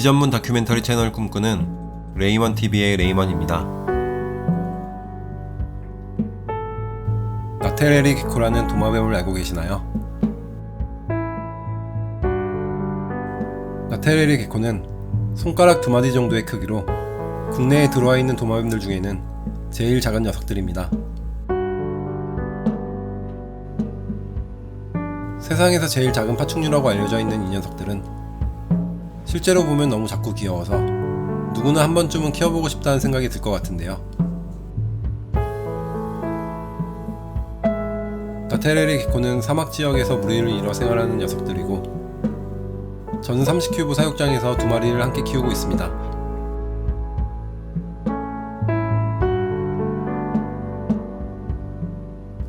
비전문 다큐멘터리 채널 꿈꾸는 레이먼 TV의 레이먼입니다. 나테레리 기코라는 도마뱀을 알고 계시나요? 나테레리 개코는 손가락 두 마디 정도의 크기로 국내에 들어와 있는 도마뱀들 중에는 제일 작은 녀석들입니다. 세상에서 제일 작은 파충류라고 알려져 있는 이 녀석들은 실제로 보면 너무 작고 귀여워서 누구나 한 번쯤은 키워보고 싶다는 생각이 들 것 같은데요. 나테레리 개코는 사막 지역에서 무리를 이뤄 생활하는 녀석들이고 저는 30큐브 사육장에서 두 마리를 함께 키우고 있습니다.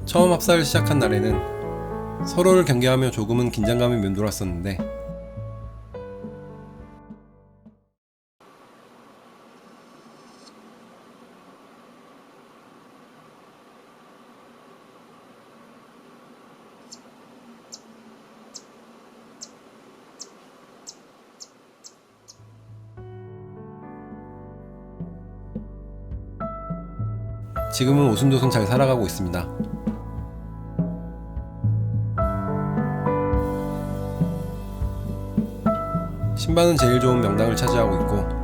처음 합사를 시작한 날에는 서로를 경계하며 조금은 긴장감이 맴돌았었는데 지금은 오순도순 잘 살아가고 있습니다. 신바는 제일 좋은 명당을 차지하고 있고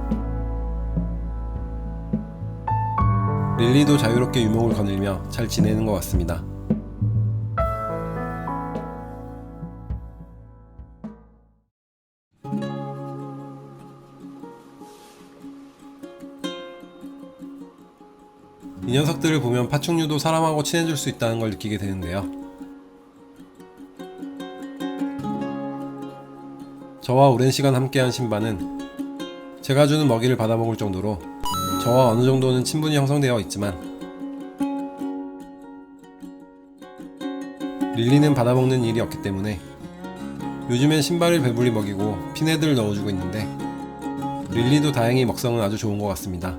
릴리도 자유롭게 유목을 거닐며 잘 지내는 것 같습니다. 이 녀석들을 보면 파충류도 사람하고 친해질 수 있다는 걸 느끼게 되는데요. 저와 오랜 시간 함께한 신바는 제가 주는 먹이를 받아먹을 정도로 저와 어느 정도는 친분이 형성되어 있지만 릴리는 받아먹는 일이 없기 때문에 요즘엔 신발을 배불리 먹이고 피네들을 넣어주고 있는데 릴리도 다행히 먹성은 아주 좋은 것 같습니다.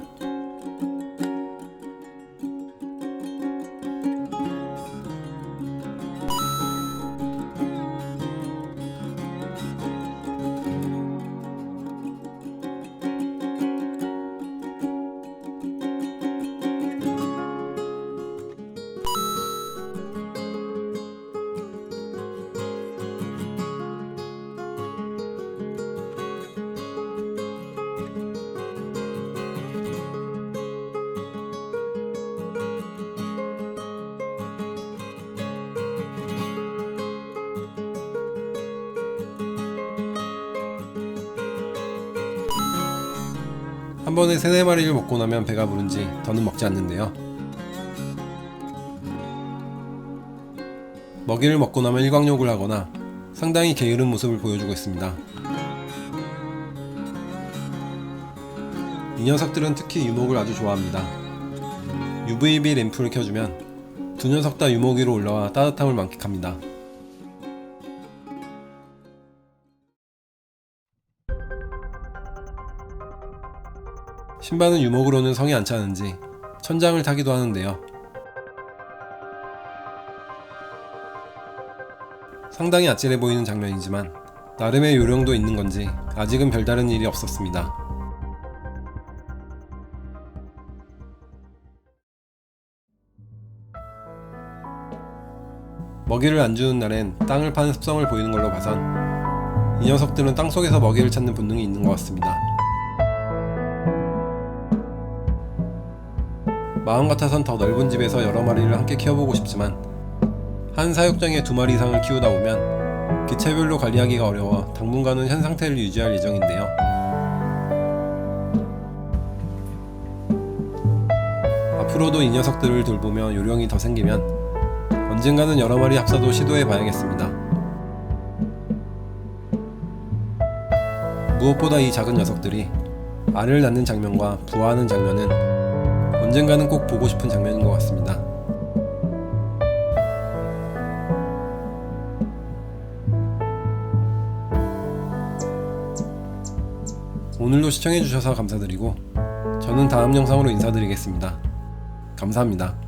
한 번에 세네 마리를 먹고 나면 배가 부른지 더는 먹지 않는데요. 먹이를 먹고 나면 일광욕을 하거나 상당히 게으른 모습을 보여주고 있습니다. 이 녀석들은 특히 유목을 아주 좋아합니다. UVB 램프를 켜주면 두 녀석 다 유목 위로 올라와 따뜻함을 만끽합니다. 신바는 유목으로는 성이 안 차는지 천장을 타기도 하는데요. 상당히 아찔해 보이는 장면이지만 나름의 요령도 있는 건지 아직은 별다른 일이 없었습니다. 먹이를 안 주는 날엔 땅을 파는 습성을 보이는 걸로 봐선 이 녀석들은 땅 속에서 먹이를 찾는 본능이 있는 것 같습니다. 마음 같아선 더 넓은 집에서 여러 마리를 함께 키워보고 싶지만 한 사육장에 두 마리 이상을 키우다 보면 기체별로 관리하기가 어려워 당분간은 현 상태를 유지할 예정인데요. 앞으로도 이 녀석들을 돌보며 요령이 더 생기면 언젠가는 여러 마리 합사도 시도해 봐야겠습니다. 무엇보다 이 작은 녀석들이 알을 낳는 장면과 부화하는 장면은 언젠가는 꼭 보고 싶은 장면인 것 같습니다. 오늘도 시청해주셔서 감사드리고 저는 다음 영상으로 인사드리겠습니다. 감사합니다.